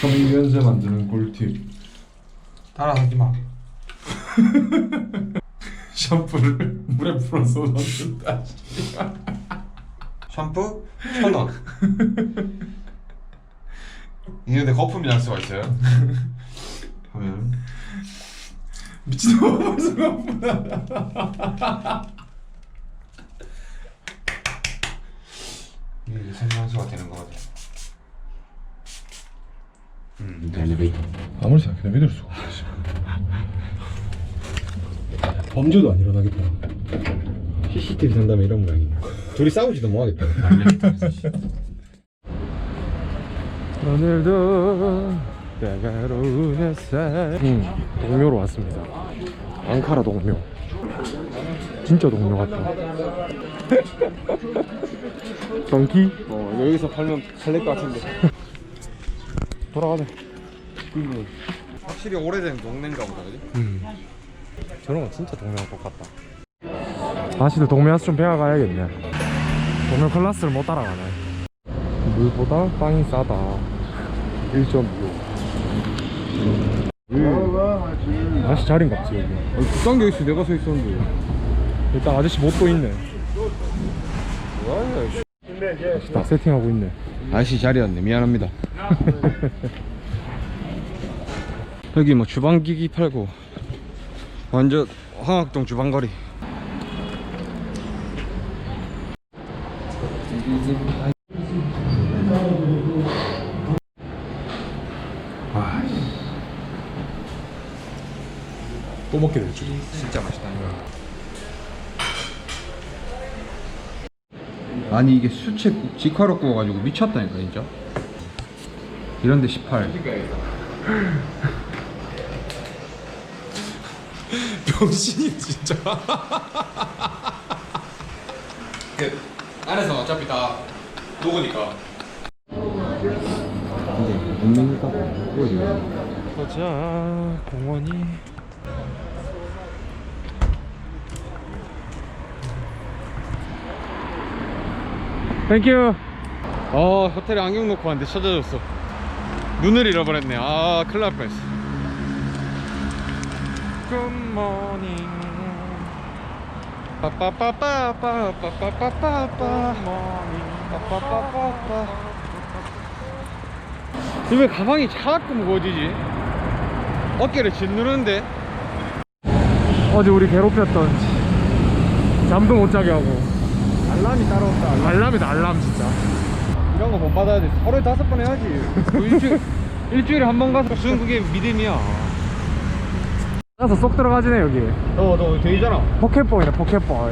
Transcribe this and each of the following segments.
섬유연세 만드는 꿀팁 따라하지 마. 샴푸를 물에 풀어서 넣는다 샴푸 천 원. 내 거품이 날 수가 있어요. 하면 미친놈아 벌써 나쁘다 이게 생명수가 되는 거거든. 음, 엘리베이터 아무리 생각해도 믿을 수가 없어 범죄도 안 일어나겠다. CCTV 산다면 이런 모양이네. 둘이 싸우지도 뭐하겠다. 오늘도 때가로운 햇살. 음, 동묘로 왔습니다. 앙카라 동묘. 진짜 동묘 같다. 동키? 어 여기서 팔면 팔릴 것 같은데. 돌아가자 확실히 오래된 동네인가 보다, 그지? 음. 저런 거 진짜 동묘랑 똑같다. 다시도 동묘 와서 좀 배워가야겠네. 동묘 클래스를 못 따라가네. 물보다 빵이 싸다. 1.6 다시 자리인갑지 여기. 국당 게 있어 내가 서 있었는데. 일단 아저씨 못도 있네. 다시 다 세팅하고 있네. 아저씨 자리였네. 미안합니다 여기 뭐 주방기기 팔고 완전 황학동 주방거리. 또 먹게 될 줄이 진짜 맛있다. 아니 이게 수채 직화로 구워가지고 미쳤다니까 진짜. 이런데 18 병신이 진짜. 그 안에서 어차피 다 녹으니까. 근데 못 먹니까 구워지네. 보자 공원이. 땡큐 어 호텔에 안경 놓고 왔는데 찾아줬어. 눈을 잃어버렸네. 아 큰일 날 뻔했어 굿모닝 빠빠빠빠빠빠빠빠빠빠 빠빠빠빠빠 왜 가방이 자꾸 무거워지지? 어깨를 짓누르는데? 어제 우리 괴롭혔던 잠도 못 자게 하고. 알람이 따라온다. 알람. 알람이다 알람 진짜. 이런 거 못 받아야 돼 하루에 다섯 번 해야지. 뭐 일주일, 일주일에 한 번 가서 무슨 그게 믿음이야 나서 쏙 들어가지네 여기 너 너 되잖아 포켓볼이네 포켓볼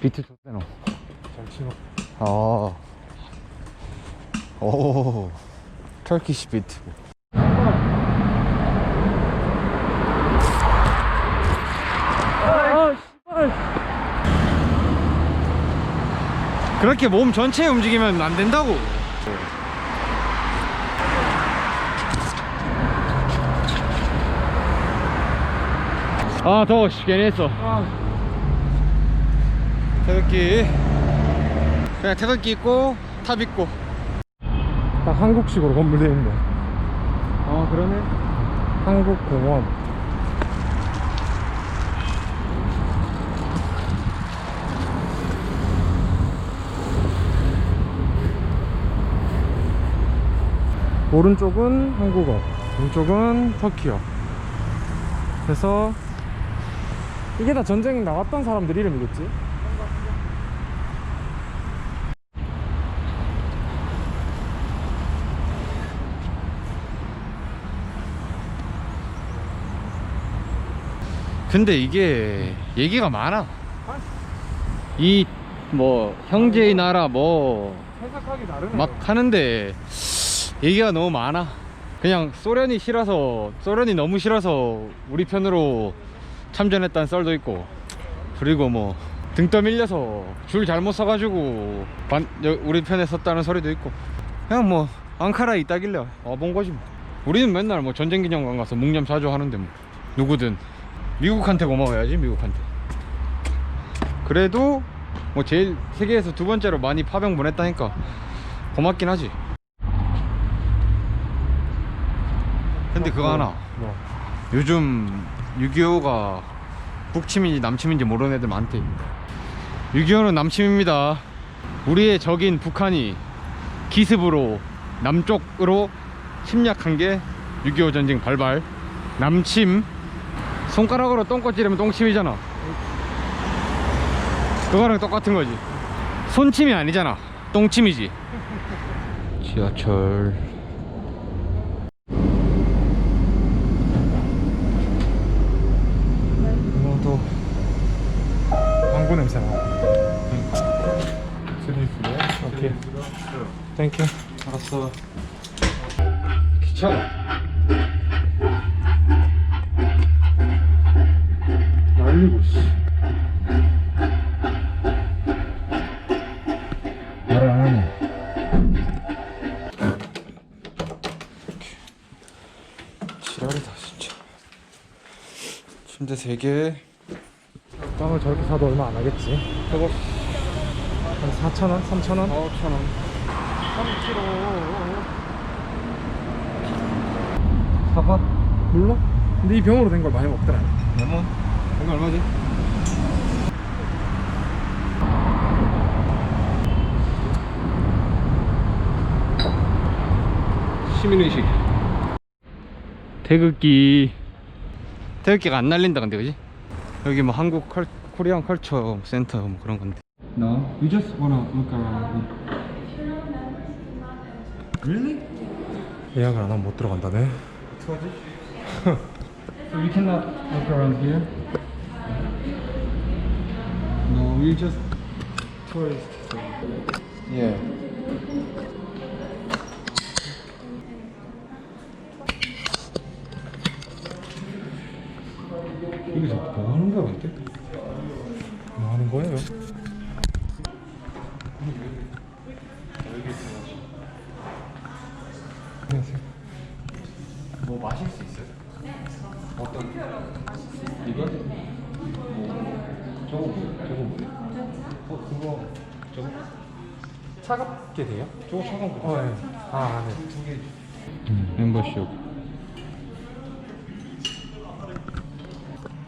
비트 좋대노 잘 치노 아. 오. 터키시 비트. 아 씨발 그렇게 몸 전체 움직이면 안 된다고. 아 더워 씨 괜히 했어. 태극기. 그냥 태극기 입고 탑 입고. 딱 한국식으로 건물되어 있네. 아 그러네. 한국공원 오른쪽은 한국어 왼쪽은 터키어. 그래서 이게 다 전쟁 나갔던 사람들 이름이겠지? 근데 이게 얘기가 많아. 이 뭐 형제의 나라 뭐막 해석하기 다르네 하는데 얘기가 너무 많아. 그냥 소련이 싫어서 소련이 너무 싫어서 우리 편으로 참전했다는 썰도 있고. 그리고 뭐 등 떠밀려서 줄 잘못 서가지고 반, 여- 우리 편에 섰다는 소리도 있고. 그냥 뭐 앙카라에 있다길래 와본 거지 뭐. 우리는 맨날 뭐 전쟁기념관 가서 묵념 자주 하는데 뭐. 누구든 미국한테 고마워야지 미국한테. 그래도 뭐 제일 세계에서 두 번째로 많이 파병 보냈다니까 고맙긴 하지 근데 그거 하나. 뭐. 요즘 6.25가 북침인지 남침인지 모르는 애들 많대. 6.25는 남침입니다. 우리의 적인 북한이 기습으로 남쪽으로 침략한 게 6.25 전쟁 발발. 남침. 손가락으로 똥꼬 찌르면 똥침이잖아. 그거랑 똑같은 거지. 손침이 아니잖아. 똥침이지. 지하철 이것도 광고 냄새 나. 오케이. 땡큐. 알았어 귀찮아 날리고 씨 말을 안 하네 지랄이다 진짜 침대 3개 빵을 저렇게 사도 얼마 안 하겠지. 저거 한 4천 원, 3천 원. 4,5천원 3kg 사과? 몰라? 근데 이 병으로 된 걸 많이 먹더라. 레몬? 이거 얼마지? 시민의식 태극기 태극기가 안 날린다 근데 그지? 여기 뭐 한국 컬, 코리안 컬처 센터 뭐 그런 건데 No, we just wanna look around Really? 예약을 안 하면 못 들어간다네. 어떡하지? so we cannot look around here? No, we just tourist. Yeah. 저거 뭐? 저거 뭐야? 어 그거 저거 차갑게 돼요? 저거 차가운 거. 어, 예. 아, 네. 두 개. 멤버십.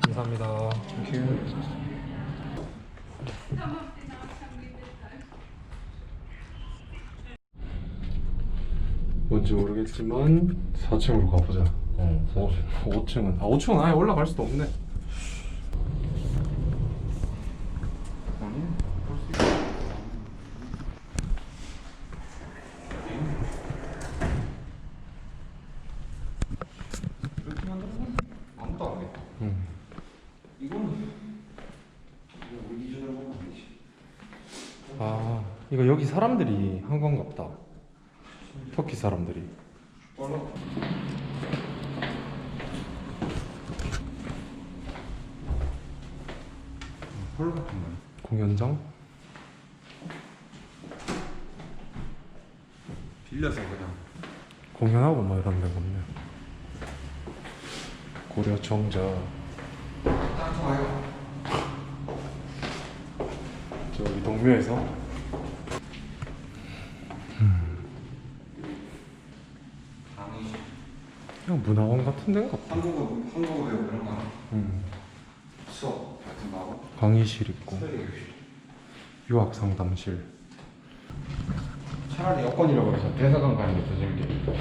감사합니다. 뭔지 모르겠지만 4층으로 가보자. 어, 5층은 아 5층은 아예 올라갈 수도 없네. 이렇게 만들면 아무도 안 하겠다. 음. 이거는 이거 우리 기준으로 보면 안 되지. 아, 이거 여기 사람들이 한 건가 보다. 터키 사람들이. 헐 같은 거. 공연장? 빌려서 그냥. 공연하고 뭐 이런 데가 없네. 고려 정자. 딱 좋아요. 저기 동묘에서. 강의. 그냥 문화원 같은 데인가 보다. 한국어 한국어 배우고 이런 거. 음. 수업 같은 거 하고. 강의실 있고. 유학 상담실. 차라리 여권이라고 해서 대사관 가는 게 더 재밌게.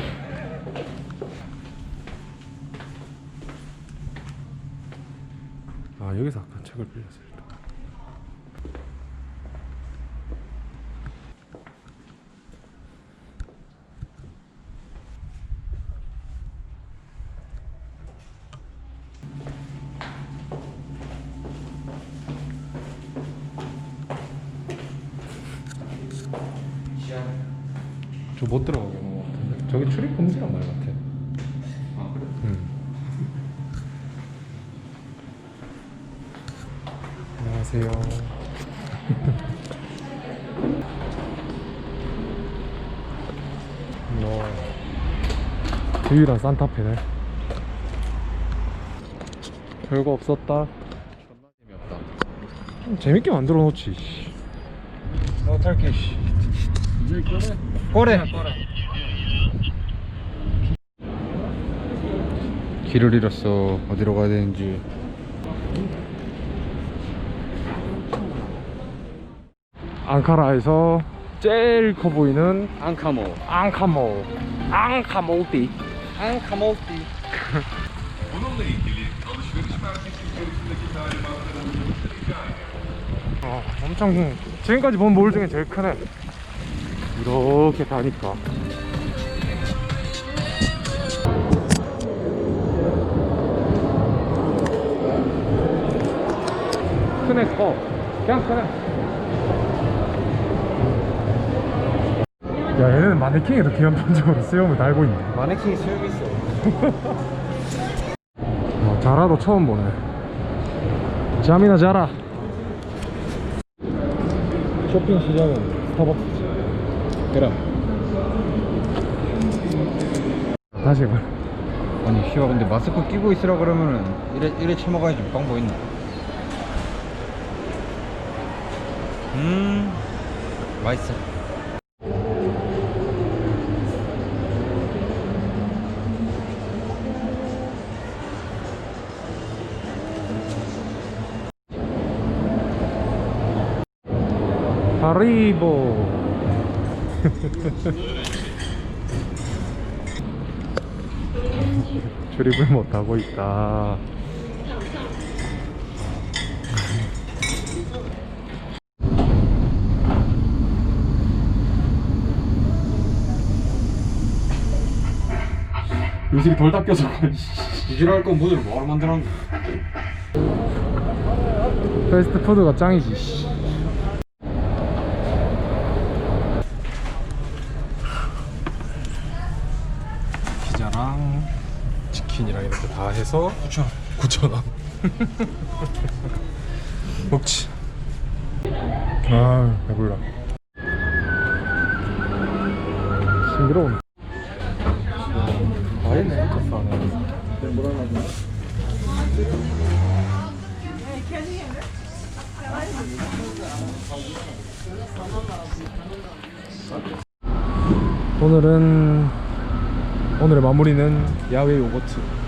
아, 여기서 아까 책을 빌렸을 때. 시안. 저 못 들어가게 하는 것 같은데. 저기 출입 금지란 말 같아. 아 그래? 음. 안녕하세요. 뭐 유일한 산타페네 별거 없었다 재밌게 만들어 놓지 어 탈게 꼬래 길을 잃었어. 어디로 가야 되는지. 앙카라에서 제일 커 보이는 앙카모. 앙카모. 앙카모띠 앙카모띠 어, 엄청 지금까지 본 몰 중에 제일 크네 이렇게 다니까. 크네 커. 그냥 크네. 야 얘네는 마네킹에도 기본적으로 수염을 달고 있네. 마네킹이 수염 있어. 어, 자라도 처음 보네. 잠이나 자라. 쇼핑 시장은 스타벅스 지 그럼. 다시 말 아니 씨발 근데 마스크 끼고 있으라 그러면은 이래 이래 처먹어야지 방법 있나? 음 맛있어. 하리보 출입을 못하고 있다. 유실이 돌 닦여서 이질할 건 문을 뭐하러 만들었노? 패스트푸드가 짱이지 씨. 피자랑 치킨이랑 이렇게 다 해서 9,000원 9,000원. 먹지. 아 배불러. 싱그러운. 과일네 진짜 오늘은 오늘의 마무리는 야외 요거트